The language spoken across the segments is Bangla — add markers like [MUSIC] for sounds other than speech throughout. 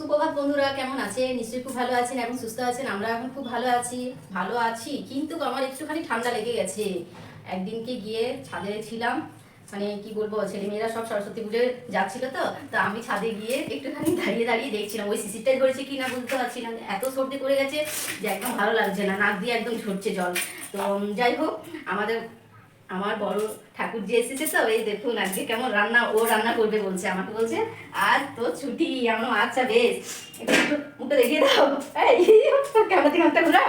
সুপ্রভাত বন্ধুরা, কেমন আছেন? নিশ্চয়ই খুব ভালো আছেন এবং সুস্থ আছেন। আমরা এখন খুব ভালো আছি ভালো আছি, কিন্তু আমার একটুখানি ঠান্ডা লেগে গেছে। একদিনকে গিয়ে ছাদে ছিলাম মানে কি বলব ছেলে মেয়েরা সব সরস্বতী পুজোয় যাচ্ছিল তো তো আমি ছাদে গিয়ে একটুখানি দাঁড়িয়ে দাঁড়িয়ে দেখছিলাম, ওই শিশিরটাই ধরেছে কি না বুঝতে পারছি না। এত সর্দি করে গেছে যে একদম ভালো লাগছে না, নাক দিয়ে একদম ঝরছে জল। তো যাই হোক, আমাদের আমার বড় ঠাকুর যে এসেছে তো এই দেখুন আজকে কেমন রান্না, ও রান্না করবে বলছে, আমাকে বলছে, আজ তো ছুটি আমরা আচ্ছা বেশ, একটু মুখটা দেখিয়ে দাও। কেমন থেকে একটা ঘোরা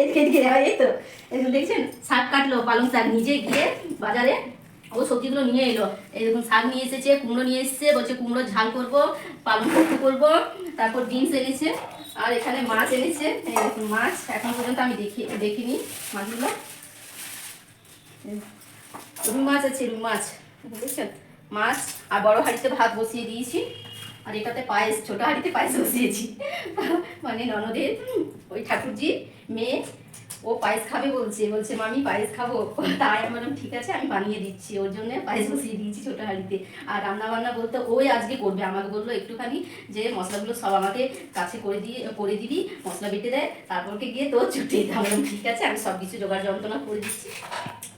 এদিকে এদিকে, এই তো দেখুন দেখছেন? শাক কাটলো, পালং শাক নিজে গিয়ে বাজারে, ও সবজিগুলো নিয়ে এলো। দেখুন, শাক নিয়ে এসেছে, কুমড়ো নিয়ে এসেছে, বলছে, কুমড়ো ঝাল করব, পালং কপি করব। তারপর বিনস এনেছে, আর এখানে মাছ এনেছে। মাছ, এখন পর্যন্ত আমি দেখি, দেখিনি মাছগুলো। রুই মাছ আছে, রুই মাছ। বুঝেছেন? মাছ আর বড় হাঁড়িতে ভাত বসিয়ে দিয়েছি। আর এটাতে পায়েস, ছোট হাঁড়িতে পায়েস বসিয়েছি। [LAUGHS] মানে ননদের ওই ঠাকুরজি, মেয়ে, ও পায়েস খাবে বলছে। বলছে, মামি, পায়েস খাব। [LAUGHS] তাই আমি বললাম, ঠিক আছে, আমি বানিয়ে দিচ্ছি। ওর জন্য পায়েস বসিয়ে দিয়েছি ছোট হাঁড়িতে। আর রান্না বান্না বলতে ওই আজকে করবে। আমাকে বলল একটুখানি যে, মশলাগুলো সব আমাকে কাছে করে দিয়ে, করে দিবি, মশলা বেটে দেয় তারপরকে গিয়ে তোর ছুটি বললাম, ঠিক আছে, আমি সব কিছু জোগাড় যন্ত্রণা করে দিচ্ছি।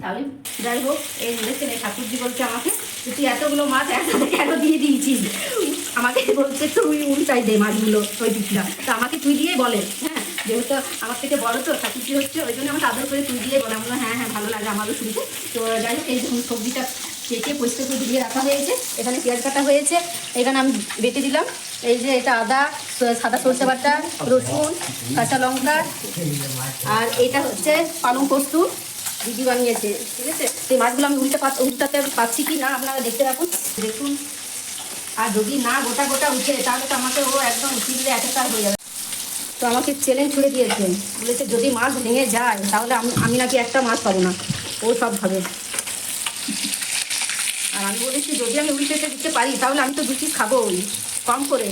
তাহলে যাই হোক, এই দেখছেন এই ঠাকুরজি বলছে আমাকে তুই এতগুলো মাছ একসাথে কেন দিয়ে দিয়েছিস? আমাকে বলছে, তুই উল্টাই দে মাছগুলো ওই দিকটা তো আমাকে তুই দিয়ে বলে হ্যাঁ? যেহেতু আমার থেকে বড় তো, ঠাকুরজি হচ্ছে, ওই জন্য আমাকে আদর করে তুই দিয়ে বলে। আমরা হ্যাঁ হ্যাঁ ভালো লাগে আমারও শুনতে। তো যাই হোক, এই সবজিটা কেটে পরিষ্কার করে দিয়ে রাখা হয়েছে। এখানে পেঁয়াজ কাটা হয়েছে। এখানে আমি বেটে দিলাম। এই যে এটা আদা, সাদা সরষে বাটা, রসুন, কাঁচা লঙ্কা। আর এটা হচ্ছে পালং পোস্ত দিদি বানিয়েছে, ঠিক আছে? সেই মাছগুলো আমি উল্টে উল্টাতে পাচ্ছি কি না আপনারা দেখতে রাখুন দেখুন। আর যদি না গোটা গোটা উঠে, তাহলে তো আমাকে ও একদম উঠিয়ে একাকার হয়ে যাবে। তো আমাকে চ্যালেঞ্জ ছুড়ে দিয়েছে। বলেছে, যদি মাছ ভেঙে যায়, তাহলে আমি আমি নাকি একটা মাছ পাবো না। ও সব ভাবে। আর আমি বলেছি, যদি আমি উল্টে দিতে পারি, তাহলে আমি তো দু পিস খাবোই, কম করে।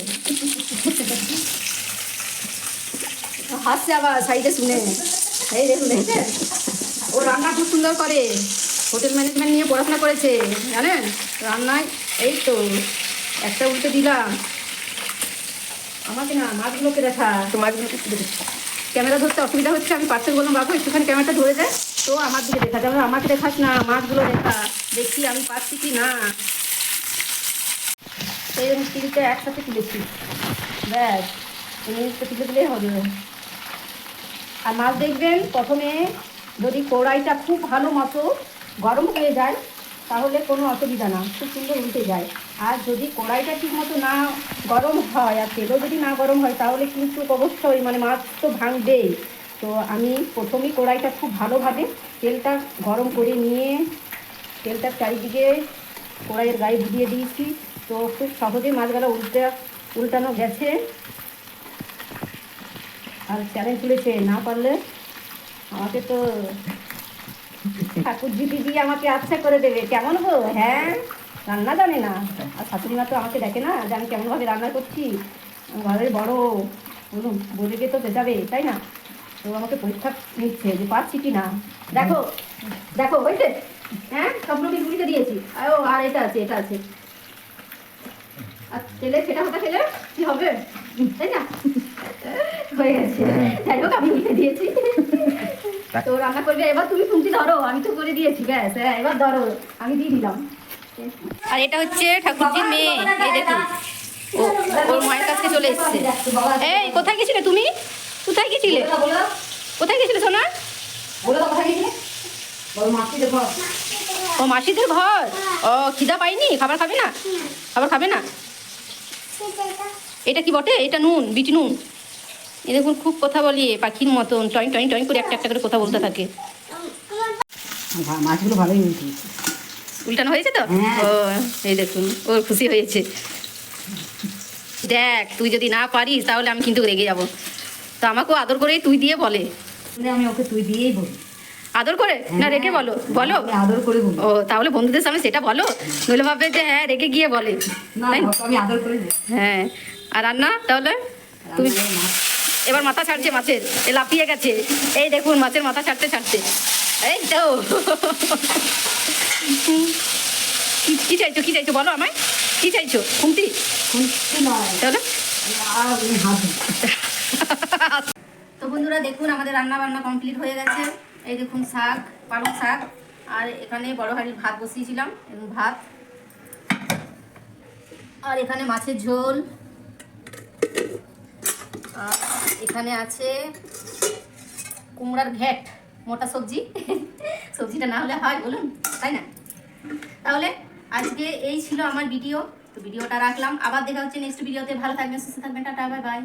হাসছে আবার, সাইডে শুনে। এই দেখুন ও রান্না খুব সুন্দর করে। হোটেল ম্যানেজমেন্ট নিয়ে পড়াশোনা করেছে জানেন? রান্নায় এই তো একটা উল্টে দিলাম। আমাকে না মাছগুলোকে দেখা। তো মাছগুলোকে ক্যামেরা ধরতে অসুবিধা হচ্ছে আমি পার্সেল বললাম বাবু একটুখানি ক্যামেরাটা ধরে যায় তো আমার দিকে দেখা। যাবে আমাকে দেখাস না মাছগুলো দেখা। দেখি আমি পাচ্ছি কি না। সেই জন্য তিনটে একসাথে তুলেছি ব্যাস জিনিসটা তুলে দিলেই হবে। আর মাছ দেখবেন প্রথমে যদি কড়াইটা খুব ভালো মতো গরম হয়ে যায়, তাহলে কোনো অসুবিধা না, খুব সুন্দর উল্টে যায়। আর যদি কড়াইটা ঠিক মতো না গরম হয়, আর তেলও যদি না গরম হয়, তাহলে কিন্তু অবশ্যই মানে মাছ তো ভাঙবেই। তো আমি প্রথমেই কড়াইটা খুব ভালোভাবে তেলটা গরম করে নিয়ে তেলটার চারিদিকে কড়াইয়ের গায়ে বুঝিয়ে দিয়েছি। তো খুব সহজে মাছগুলো উল্টে, উল্টানো গেছে। আর চ্যালেঞ্জ তুলেছে না পারলে আমাকে তো ঠাকুরজি দিদি আমাকে আচ্ছা করে দেবে। কেমন গো হ্যাঁ রান্না জানে না। আর শাশুড়ি মা তো আমাকে দেখে না যে আমি কেমনভাবে রান্না করছি। ঘরের বড়, বলুন, বলে তো যাবে তাই না? ও আমাকে পরীক্ষা নিচ্ছে যে পাচ্ছি কি না। দেখো দেখো, হয়েছে? হ্যাঁ সবগুলো বিলগুলিতে দিয়েছি। আর ও, আর এটা আছে এটা আছে। আর তেলে সেটা হতে খেলে কি হবে? তাই না? হয়ে গেছে যাই হোক, আমি লিখে দিয়েছি। তো রান্না করবে এবার তুমি শুনছি ধরো আমি তো করে দিয়েছি ব্যাস হ্যাঁ এবার ধরো আমি দিয়ে দিলাম। আর এটা হচ্ছে ঠাকুরজির মেয়ে এই দেখুন। ও ওর মায়ের কাছে চলে এসেছে। এই কোথায় গেছিলে তুমি? কোথায় গেছিলে? কোথায় গেছিলে সোনা? ও মাসিদের ঘর? ও খিদা পাইনি? খাবার খাবে না? খাবার খাবে না? এটা কি বটে? এটা নুন বিটি নুন। এ দেখুন খুব কথা বলি পাখির মতন টয় টয় টয় করে একটা একটা করে কথা বলতে থাকে। মাছগুলো ভালোই উঠিয়েছে উল্টানো হয়েছে তো? হ্যাঁ। ও এই দেখুন ওর খুশি হয়েছে। দেখ তুই যদি না পারিস তাহলে আমি কিন্তু রেগে যাব। তো আমাকেও আদর করেই তুই দিয়ে বলে। আমি ওকে তুই দিয়েই বলি। আদর করে? না রেখে বলো। বলো? আদর করে ও তাহলে বন্ধুদের সামনে সেটা বলো? নইলে ভাববে যে হ্যাঁ রেগে গিয়ে বলে। না তাই আমি আদর করে হ্যাঁ। আর রান্না তাহলে? তুমি এবার মাথা ছাড়ছে মাছের লাফিয়ে গেছে। এই দেখুন, মাছের মাথা ছাড়তে ছাড়তে। এই তো। কি চাইছো কি চাইছো বলো আমায়? কি চাইছো? ধুই। তো বন্ধুরা, দেখুন, আমাদের রান্না বান্না কমপ্লিট হয়ে গেছে। এই দেখুন, শাক, পালং শাক। আর এখানে বড় হাঁড়ির ভাত বসিয়েছিলাম, এবং ভাত। আর এখানে মাছের ঝোল। আর এখানে আছে কুমড়ার ঘ্যাট, মোটা সবজি। সবজিটা না হলে হয়, বলুন, তাই না? তাহলে আজকে এই ছিল আমার ভিডিও। তো ভিডিওটা রাখলাম। আবার দেখা হচ্ছে নেক্সট ভিডিওতে ভালো থাকবেন, সুস্থ থাকবেন। Tata bye bye